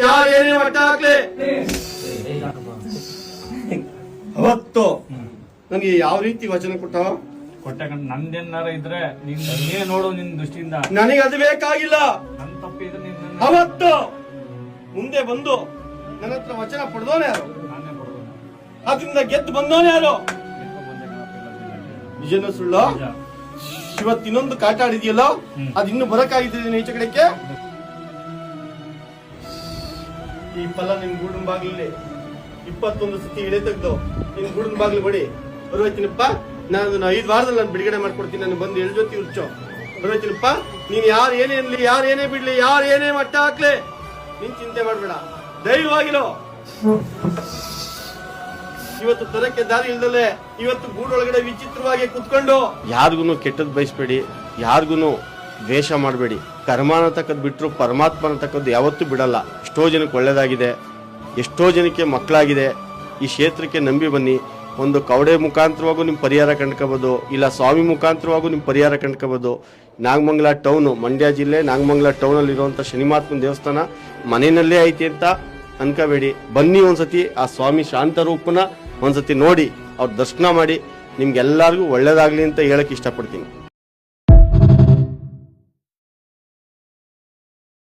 ಯಾರೇನೇ ಮಟ್ಟ ಹಾಕ್ಲಿ ಅವತ್ತು ನನಗೆ ಯಾವ ರೀತಿ ವಚನ ಕೊಟ್ಟ? ಕೊಟ್ಟ ಕಣ್ ನಂದೇನಾರ ಇದ್ರೆ ನೀನ್ ನೀನೇ ನೋಡು ನಿನ್ ದೃಷ್ಟಿಯಿಂದ. ನನಗೆ ಅದು ಬೇಕಾಗಿಲ್ಲ. ನನ್ ತಪ್ಪಿದ್ರೆ ನೀನ್ ನನ್ನ- ಅವತ್ತು ಮುಂದೆ ಬಂದು ನನ್ನ ಹತ್ರ ವಚನ ಪಡೆದೋನೆ ಯಾರು? ನಾನೇ ಅದರಿಂದ ಗೆದ್ದು ಬಂದೋನೆ ಯಾರು? ಎಲ್ಕೊ ಬಂದೆ ಕಣಪ್ಪ ಇಲ್ಲ ನಿಜನ ಸುಳ್ಳು? ನಿಜ. ಇವತ್ತು ಇನ್ನೊಂದು ಕಾಟ ಆಡಿದೆಯಲ್ಲ? ಹ್ಮ್. ಅದು ಇನ್ನು ಬರಕಾಗಿದ್ದೀನಿ ಈಚೆ ಕಡೆಗೆ? ಈ ಫಲ ನಿನ್ ಗೂಡಿನ ಬಾಗಿಲಲ್ಲಿ ಇಪ್ಪತ್ತೊಂದು ಸತಿ ಇಳೆ ತೆಗ್ದು ನಿನ್ ಗೂಡಿನ ಬಾಗಿಲು ಬಡಿ. ಬರುವತ್ತಿನಪ್ಪ ನಾನು ಐದು ವಾರದಲ್ಲಿ ನಾನು ಬಿಡುಗಡೆ ಮಾಡ್ಕೊಡ್ತೀನಿ, ನಾನು ಬಂದು ಎಳ್ ಜೊತೆ ಉಚ್ಚು ಬರುವತ್ತಿನಪ್ಪ ನೀನ್ ಯಾರು ಏನೇ ಅನ್ಲಿ ಯಾರು ಏನೇ ಬಿಡ್ಲಿ, ಯಾರು ಏನೇ ಮಟ್ಟ ಹಾಕ್ಲಿ, ನೀನ್ ಚಿಂತೆ ಮಾಡ್ಬೇಡ. ಧೈರ್ಯವಾಗಿರೋ. ಇವತ್ತು ತರಕ್ಕೆ ದಾರಿ ಇಲ್ದಲೆ ಇವತ್ತು ಗೂಡೊಳಗಡೆ ವಿಚಿತ್ರವಾಗಿ ಕುತ್ಕೊಂಡು. ಯಾರಿಗೂ ಕೆಟ್ಟದ್ ಬಯಸ್ಬೇಡಿ ಯಾರಿಗೂ ದ್ವೇಷ ಮಾಡಬೇಡಿ. ಕರ್ಮ ಅನ್ನತಕ್ಕದ್ದು ಬಿಟ್ಟರು ಪರಮಾತ್ಮ ಅನ್ನತಕ್ಕದ್ದು ಯಾವತ್ತೂ ಬಿಡಲ್ಲ. ಎಷ್ಟೋ ಜನಕ್ಕೆ ಒಳ್ಳೆಯದಾಗಿದೆ ಎಷ್ಟೋ ಜನಕ್ಕೆ ಮಕ್ಕಳಾಗಿದೆ. ಈ ಕ್ಷೇತ್ರಕ್ಕೆ ನಂಬಿ ಬನ್ನಿ. ಒಂದು ಕವಡೆ ಮುಖಾಂತರವಾಗೂ ನಿಮ್ಮ ಪರಿಹಾರ ಕಂಡ್ಕೋಬೋದು, ಇಲ್ಲ ಸ್ವಾಮಿ ಮುಖಾಂತರವಾಗೂ ನಿಮ್ಮ ಪರಿಹಾರ ಕಂಡ್ಕೋಬೋದು. ನಾಗಮಂಗಲ ಟೌನು, ಮಂಡ್ಯ ಜಿಲ್ಲೆ, ನಾಗಮಂಗಲ ಟೌನಲ್ಲಿರುವಂಥ ಶನಿಮಾತ್ಮನ ದೇವಸ್ಥಾನ ಮನೆಯಲ್ಲೇ ಐತಿ ಅಂತ ಅನ್ಕೋಬೇಡಿ. ಬನ್ನಿ ಒಂದ್ಸತಿ ಆ ಸ್ವಾಮಿ ಶಾಂತ ರೂಪನ ಒಂದ್ಸತಿ ನೋಡಿ, ಅವ್ರ ದರ್ಶನ ಮಾಡಿ, ನಿಮ್ಗೆಲ್ಲರಿಗೂ ಒಳ್ಳೇದಾಗಲಿ ಅಂತ ಹೇಳಕ್ ಇಷ್ಟಪಡ್ತೀನಿ.